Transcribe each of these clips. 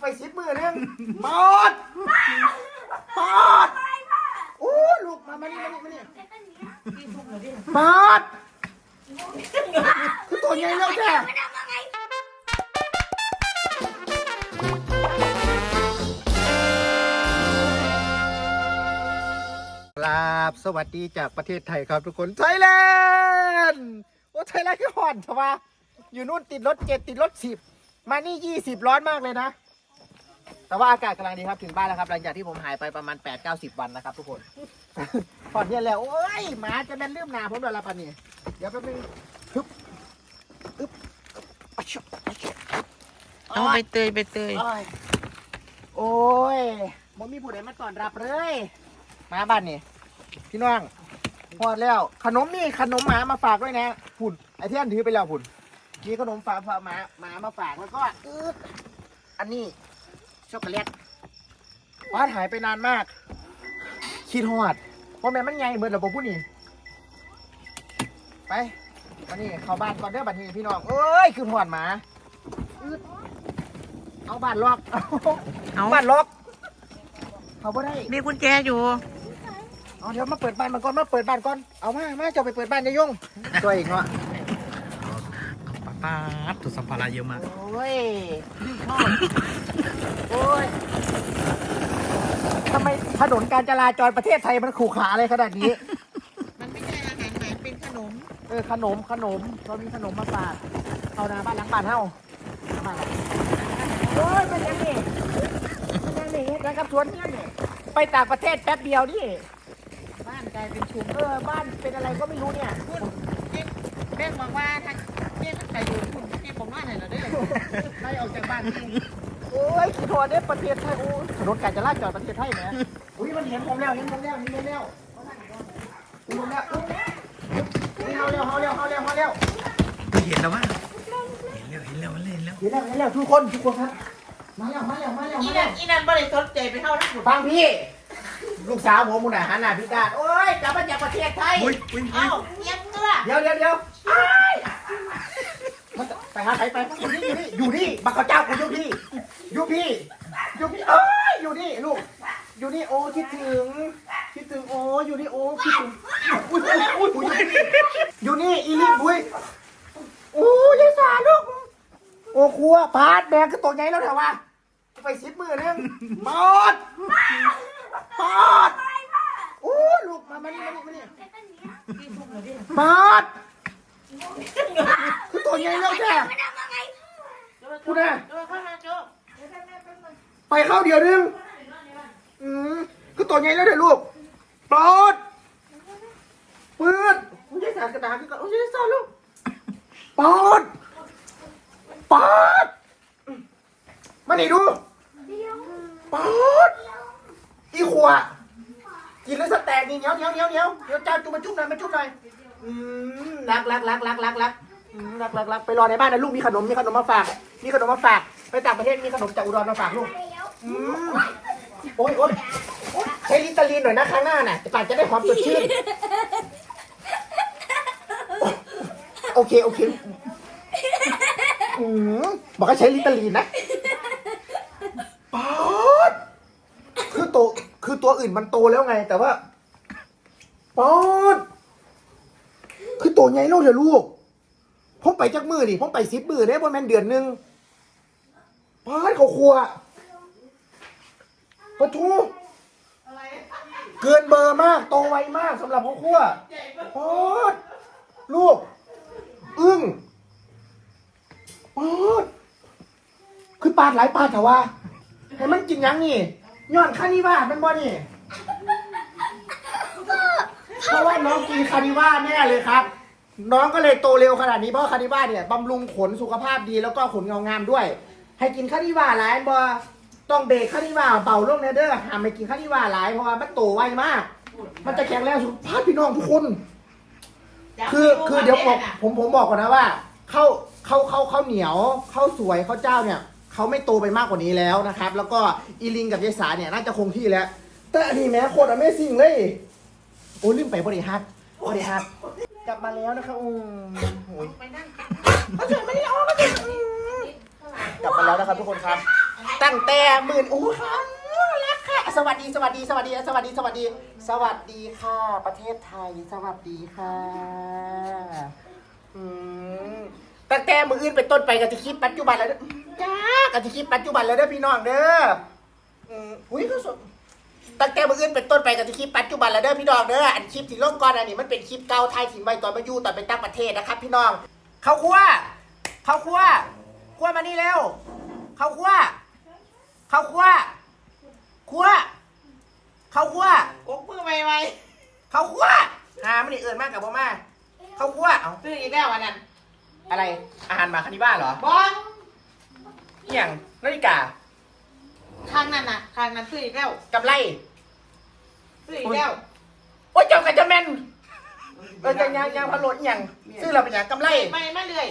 ไปสิบมือนึงปอดปอดโอ้ลูกมามานี่มานี่มานี่ปอดคือตัวใหญ่แล้วแค่ครับสวัสดีจากประเทศไทยครับทุกคนไทยแลนด์โอ้ไทยแลนด์คือห่อนใช่ปะอยู่นู่นติดรถเจ็ดติดรถสิบมานี่ยี่สิบร้อนมากเลยนะ แต่ว่าอากาศกำลังดีครับถึงบ้านแล้วครับหลังจากที่ผมหายไปประมาณ 8 9 0 วันนะครับทุกคนผ่อนเนี่ยแล้วโอ้ยหมาจะเป็นลืมหนาผมเดี๋ยวละปันนี่เดี๋ยวแป๊บนึงฮึบอึ๊บอะชุบอะชุบเอาไปเตยไปเตย โอ้ยโอ้ยมันมีผู้ใดมาต้อนรับเลยมาบ้านนี่พี่น้องพอดแล้ว ขนมนี่ขนมหมามาฝากด้วยนะพุ่นไอเทียนถือไปแล้วพุ่นมีขนมฝากฝากหมาหมามาฝากแล้วก็อึ๊ดอันนี้ ช็อกโกแลตวาดหายไปนานมากคิดฮอดเพราะแม่มันไงเหมือนเราบอกพูดนี่ไปมานี่เข้าบ้านก่อนเด้อบัดนี้พี่น้องเอ้ยคือหอดหมาอึ๊ดเอาบ้านล็อกเอาบ้านล็อกเขาบ่ได้มีกุญแจอยู่เอาเดี๋ยวมาเปิดบ้านมันก่อนมาเปิดบ้านก่อนเอามามาจะไปเปิดบ้านยายยงตัวอีกเนาะป้าป้าดตัวสัมภาระเยอะมากโอ้ยรีบเข้าโอ้ยทำไม ถนนการจราจรประเทศไทยมันขู่ขาอะไรขนาดนี้ มันไม่ใช่อาหารหมาเป็นขนม เออขนมขนมเรามีขนมมาฝากเอานาบ้านหลังบ้านเฮามาโอ้ยเป็นยังไงเป็นยังไงเฮ็ดนะครับสวนเนี่ยนี่ไปต่างประเทศแป๊บเดียวนี่บ้านกลายเป็นชุมเออบ้านเป็นอะไรก็ไม่รู้เนี่ยคุณแม่บอกว่าถ้าเจ๊มันไปอยู่คุณแม่ผมว่า ไอ้ไข่ออกจากบ้านนี่โอ้ยขีโทษเนี่ยประเทศไทยโอ้ยถนนการจราจรประเทศไทยนะอุ้ยมันเห็นผมแล้วเห็นผมแล้วเห็นผมแล้วเห็นผมแล้วอุ๊ยเฮาเร็วเฮาเร็วเฮาเร็วเฮาเร็วเห็นแล้วเห็นแล้วเห็นแล้วเห็นแล้วเห็นแล้วเห็นแล้วทุกคนทุกคนครับมาแล้วมาแล้วมาแล้วอีมานั่แล้วนอีนั่นบริสุทธิ์ใจไปเท่านั้นฟังพี่ลูกสาวผมมุนอาหาหน้าพิการโอ้ยกลับมาจากประเทศไทยอุ้ยอยเอ้าเลี้ยงเกลือเดี๋ยวเดี๋ยวเดี๋ยวอ้ายมันจะไป หาใครไปอยู่นี่อยู่นี่อยู่นี่บักเขาเจ้ากูอยู่นี่อยู่พี่อยู่พี่เอ้ยอยู่นี่ลูกอยู่นี่โอ้คิดถึงคิดถึงโอ้อยู่นี่โอ้คิดถึงอุ้ยอุ้ยอุ้ยอุ้ยอยู่นี่อีลิฟบุ้ยโอ้ยายสาลูกโอ้ครัวพาดแบกก็ตัวใหญ่แล้วเถอะวะไปสิบมือนึงปอดปอดโอ้ลูกมามานี่มานี่มานี่ปอด ตัวใหญ่แล้วแท้คุณน่ะโจ้เข้ามาโจ้ไปเข้าเดียวนึง อืมคือตัวใหญ่แล้วเถอะลูกปลอดปืดโอ้ยสารกระดาษพี่ก่อนโอ้ยสารลูกปลอดปลอดมาหนีดูปลอดอีขวะกินแล้วสแตกนี่เหนียวเหนียวเหนียวเหนียวเดี๋ยวจ้าจุ๊บมาจุ๊บหน่อยมาจุ๊บหน่อยอืมรักรักรักรักรักรัก อืมรักรักรักไปรอในบ้านนะลูกมีขนมมีขนมมาฝาก มีขนมมาฝาก ไปต่างประเทศมีขนมจากอุดรมาฝากลูกอืมโอ้ยโอ้ยโอ๊ยใช้ลิตาลีนหน่อยนะครั้งหน้าน่ะปานจะได้ความสดชื่นโอเคโอเคอืมบอกให้ใช้ลิตาลีนนะป๊าดคือโตคือตัวอื่นมันโตแล้วไง แต่ว่าป๊าดคือตัวใหญ่แล้วเถอะลูก ผมไปจักมือนี่ผมไปสิบมือเนี่ยบนแมนเดือนหนึ่งปาดเขาครัวปะทูเกินเบอร์มากโตไวมากสำหรับพ่อครัวป๊าดลูก อึ้งป๊าดคือปาดหลายปาดเถอะวะให้มันกินยังนี่ย้อนคานิว่ามันบ่นี่เพราะว่าน้องกินคานิว่าแน่เลยครับ น้องก็เลยโตเร็วขนาดนี้เพราะว่าคานิว่าเนี่ยบำรุงขนสุขภาพดีแล้วก็ขนเงางามด้วย ให้กินคานิว่าหลายบ่ต้องเบรกคานิว่าเบาลงแน่เด้อห้ามไปกินคานิว่าหลายเพราะว่ามันโตไวมาก มันจะแข็งแรงสุขภาพพี่น้องทุกคน คือคือเดี๋ยวผมผมผมบอกก่อนนะว่าข้าวข้าวข้าวข้าวเหนียวข้าวสวยข้าวเจ้าเนี่ยเขาไม่โตไปมากกว่านี้แล้วนะครับ แล้วก็อีลิงกับยายสาเนี่ยน่าจะคงที่แล้ว แต่อันนี้แม้โคตรอเมซิ่งเลย โอ้ลืมไปบริฮัทบริฮัท กลับมาแล้วนะครับอืมโอ้ยไปนั่งเขาเฉยไม่ได้ออกก็เฉยอืมกลับมาแล้วนะครับทุกคนครับ ตั้งแต่หมื่นอู้ค่ะรักค่ะ สวัสดี สวัสดี สวัสดี สวัสดี สวัสดี สวัสดีค่ะ ประเทศไทย สวัสดีค่ะอืมตั้งแต่มืออื่นเป็นต้นไปกับที่คลิปปัจจุบันแล้วเด้อจ้ากับที่คลิปปัจจุบันแล้วเด้อพี่น้องเด้ออืมอุ้ยก็สด ตั้งแต่มืออื่นเป็นต้นไปกับที่คลิปปัจจุบันแล้วเด้อพี่น้องเด้ออันคลิปที่ลงก่อนอันนี้มันเป็นคลิปเก่าไทยถิ่นไว้ตอนมาอยู่ตอนไปตั้งประเทศนะครับ พี่น้องเข้าครัวเข้าครัวครัวมานี่เร็วเข้าครัวเข้าครัวครัวเข้าครัวกกมือไวไวเข้าครัวหามันนี่เอิญมากกับพ่อมาเข้าครัวเอาๆซื้ออีกแล้วอันนั้น อะไรอาหารหมาคานิบ้าเหรอบอลเอี่ยงนาฬิกาข้างนั้นน่ะข้างนั้นซื้ออีกแล้วกับไร ซื้ออีกแล้วโอ้ยเจ้ากันจะแม่นเออจะยางยางพะโลดเอี่ยงซื้อเราเป็นอย่างกำไรไม่ไม่เลย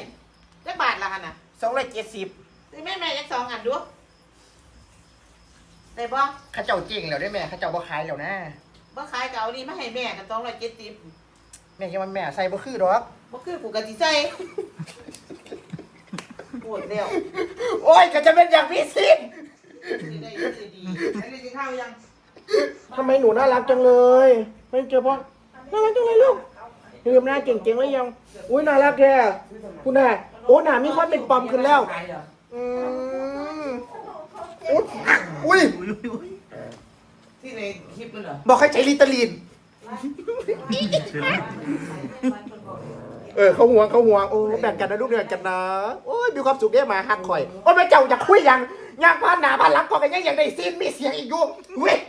จักบาทละกันน่ะสองร้อยเจ็ดสิบซื้อแม่แม่ยักสองอันดูได้บ่ข้าเจ้าจริงแล้วได้แม่ข้าเจ้าบ่ขายแล้วนะบ่ขายเก่านี่มาให้แม่กันสองร้อยเจ็ดสิบแม่ยังมันแม่ใส่บ่คือดอกบ่คือผูกกะสิใส่ปวดเร็วโอ้ยก็จะเป็นอย่างพี่สินซื้อได้ซื้อดีอันนี้กินข้าวยัง ทำไมหนูน่ารักจังเลย ไม่เจอพ่อน่ารักจังเลยลูกลืมหน้าเก่งๆไว้ยัง อุ้ยน่ารักแกคุณน่ะโอ้หนามีความเป็นปอมขึ้นแล้วอืมอุ๊ยอุ้ยที่ในคลิปมันเหรอบอกให้ใช้ลิตาลีน เออเขาห่วงเขาห่วงโอ้แบ่งกันนะลูกแบ่งกันนะโอ้ยมีความสุขได้มาหักข่อย โอ้ยแม่เจ้าอยากคุยยังอยากผ่านหน้าผ่านหลังก่อนกันยังอยากได้ซีนมีเสียงอีกอยู่เว้ยนั่นเข้าไปเลย